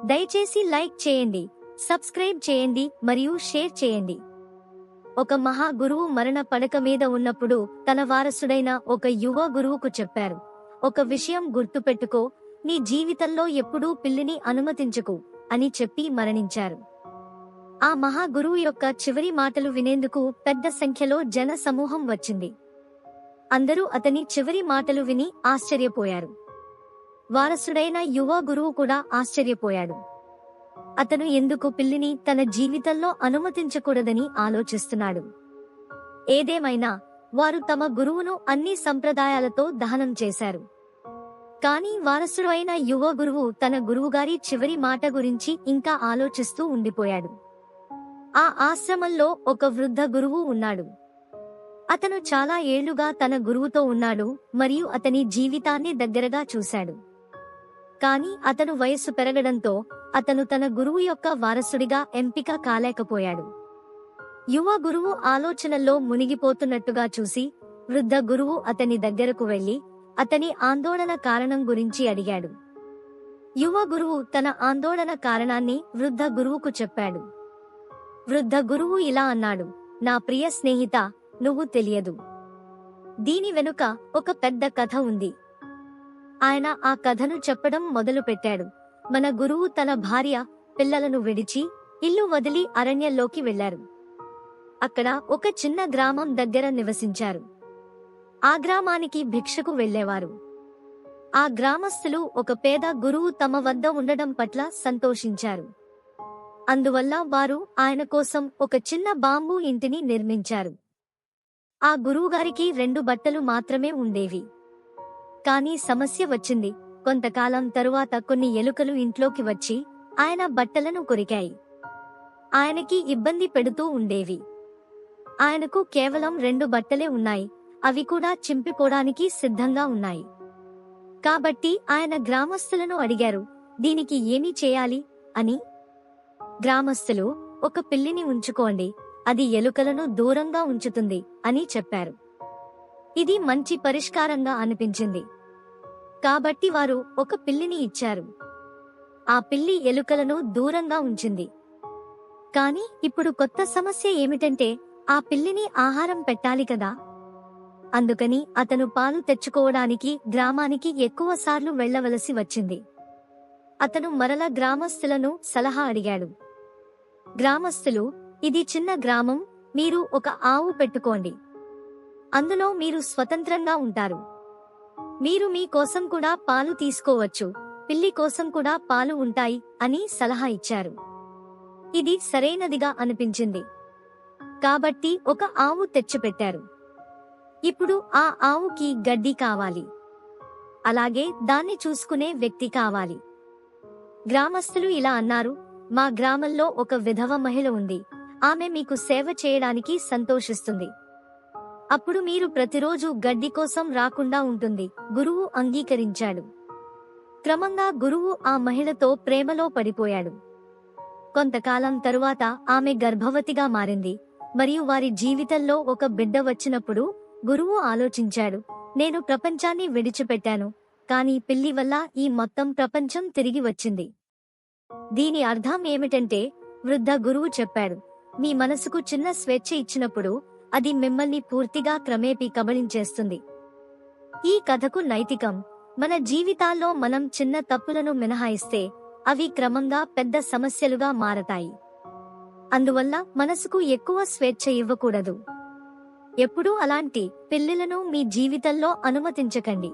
దయచేసి లైక్ చేయండి సబ్స్క్రైబ్ చేయండి మరియు షేర్ చేయండి. ఒక మహా గురువు మరణ పడక మీద ఉన్నప్పుడు తన వారసుడైన ఒక యువ గురువుకు చెప్పారు ఒక విషయం గుర్తుపెట్టుకో నీ జీవితంలో ఎప్పుడూ పిల్లిని అనుమతించకు అని చెప్పి మరణించారు. ఆ మహా గురువు యొక్క చివరి మాటలు వినేందుకు పెద్ద సంఖ్యలో జన సమూహం వచ్చింది. అందరూ అతని చివరి మాటలు విని ఆశ్చర్యపోయారు. వారసుడైన యువ గురువు కూడా ఆశ్చర్యపోయాడు. అతను ఎందుకు పిల్లిని తన జీవితంలో అనుమతించకూడదని ఆలోచిస్తున్నాడు. ఏదేమైనా వారు తమ గురువును అన్ని సంప్రదాయాలతో దహనం చేశారు. కానీ వారసుడు అయిన యువ గురువు తన గురువుగారి చివరి మాట గురించి ఇంకా ఆలోచిస్తూ ఉండిపోయాడు. ఆ ఆశ్రమంలో ఒక వృద్ధ గురువు ఉన్నాడు. అతను చాలా ఏళ్ళుగా తన గురువుతో ఉన్నాడు మరియు అతని జీవితాన్ని దగ్గరగా చూశాడు. కాని అతను వయస్సు పెరగడంతో అతను తన గురువు యొక్క వారసుడిగా ఎంపిక కాలేకపోయాడు. యువ గురువు ఆలోచనల్లో మునిగిపోతున్నట్టుగా చూసి వృద్ధ గురువు అతని దగ్గరకు వెళ్ళి అతని ఆందోళన కారణం గురించి అడిగాడు. యువ గురువు తన ఆందోళన కారణాన్ని వృద్ధ గురువుకు చెప్పాడు. వృద్ధ గురువు ఇలా అన్నాడు నా ప్రియ స్నేహిత నువ్వు తెలియదు. దీని వెనుక ఒక పెద్ద కథ ఉంది. ఆయన ఆ కథను చెప్పడం మొదలుపెట్టాడు. మన గురువు తన భార్య పిల్లలను విడిచి ఇల్లు వదిలి అరణ్యంలోకి వెళ్ళారు అక్కడ ఒక చిన్న గ్రామం దగ్గర నివసించారు. ఆ గ్రామానికి భిక్షకు వెళ్ళేవారు ఆ గ్రామస్తులు ఒక పేద గురువు తమ వద్ద ఉండడం పట్ల సంతోషించారు. అందువల్ల వారు ఆయన కోసం ఒక చిన్న బాంబు ఇంటిని నిర్మించారు. ఆ గురువుగారికి రెండు బట్టలు మాత్రమే ఉండేవి. కానీ సమస్య వచ్చింది. కొంతకాలం తరువాత కొన్ని ఎలుకలు ఇంట్లోకి వచ్చి ఆయన బట్టలను కొరికాయి. ఆయనకి ఇబ్బంది పెడుతూ ఉండేవి. ఆయనకు కేవలం రెండు బట్టలే ఉన్నాయి. అవి కూడా చింపిపోవడానికి సిద్ధంగా ఉన్నాయి. కాబట్టి ఆయన గ్రామస్తులను అడిగారు దీనికి ఏమి చేయాలి? అని. గ్రామస్తులు ఒక పిల్లిని ఉంచుకోండి. అది ఎలుకలను దూరంగా ఉంచుతుంది అని చెప్పారు. ఇది మంచి పరిష్కారంగా అనిపించింది. కాబట్టి వారు ఒక పిల్లిని ఇచ్చారు. ఆ పిల్లి ఎలుకలను దూరంగా ఉంచింది. కాని ఇప్పుడు కొత్త సమస్య ఏమిటంటే ఆ పిల్లిని ఆహారం పెట్టాలి కదా? అందుకని అతను పాలు తెచ్చుకోవడానికి గ్రామానికి ఎక్కువసార్లు వెళ్ళవలసి వచ్చింది. అతను మరల గ్రామస్తులను సలహా అడిగాడు. గ్రామస్తులు ఇది చిన్న గ్రామం మీరు ఒక ఆవు పెట్టుకోండి. అందులో మీరు స్వతంత్రంగా ఉంటారు. మీరు మీ కోసం కూడా పాలు తీసుకోవచ్చు. పిల్లి కోసం కూడా పాలు ఉంటాయి అని సలహా ఇచ్చారు. ఇది సరైనదిగా అనిపించింది. కాబట్టి ఒక ఆవు తెచ్చిపెట్టారు. ఇప్పుడు ఆ ఆవుకి గడ్డి కావాలి. అలాగే దాన్ని చూసుకునే వ్యక్తి కావాలి. గ్రామస్తులు ఇలా అన్నారు. మా గ్రామంలో ఒక విధవ మహిళ ఉంది. ఆమె మీకు సేవ చేయడానికి సంతోషిస్తుంది. అప్పుడు మీరు ప్రతిరోజు గడ్డి కోసం రాకుండా ఉంటుంది. గురువు అంగీకరించాడు. క్రమంగా గురువు ఆ మహిళతో ప్రేమలో పడిపోయాడు. కొంతకాలం తరువాత ఆమె గర్భవతిగా మారింది. మరియు వారి జీవితంలో ఒక బిడ్డ వచ్చినప్పుడు గురువు ఆలోచించాడు. నేను ప్రపంచాన్ని విడిచిపెట్టాను. కానీ పిల్లి వల్ల ఈ మొత్తం ప్రపంచం తిరిగి వచ్చింది. దీని అర్థం ఏమిటంటే వృద్ధ గురువు చెప్పాడు. మీ మనసుకు చిన్న స్వేచ్ఛ ఇచ్చినప్పుడు అది మిమ్మల్ని పూర్తిగా క్రమేపీ కబళించేస్తుంది. ఈ కథకు నైతికం. మన జీవితాల్లో మనం చిన్న తప్పులను మినహాయిస్తే అవి క్రమంగా పెద్ద సమస్యలుగా మారతాయి. అందువల్ల మనసుకు ఎక్కువ స్వేచ్ఛ ఇవ్వకూడదు. ఎప్పుడూ అలాంటి పిల్లలను మీ జీవితంలో అనుమతించకండి.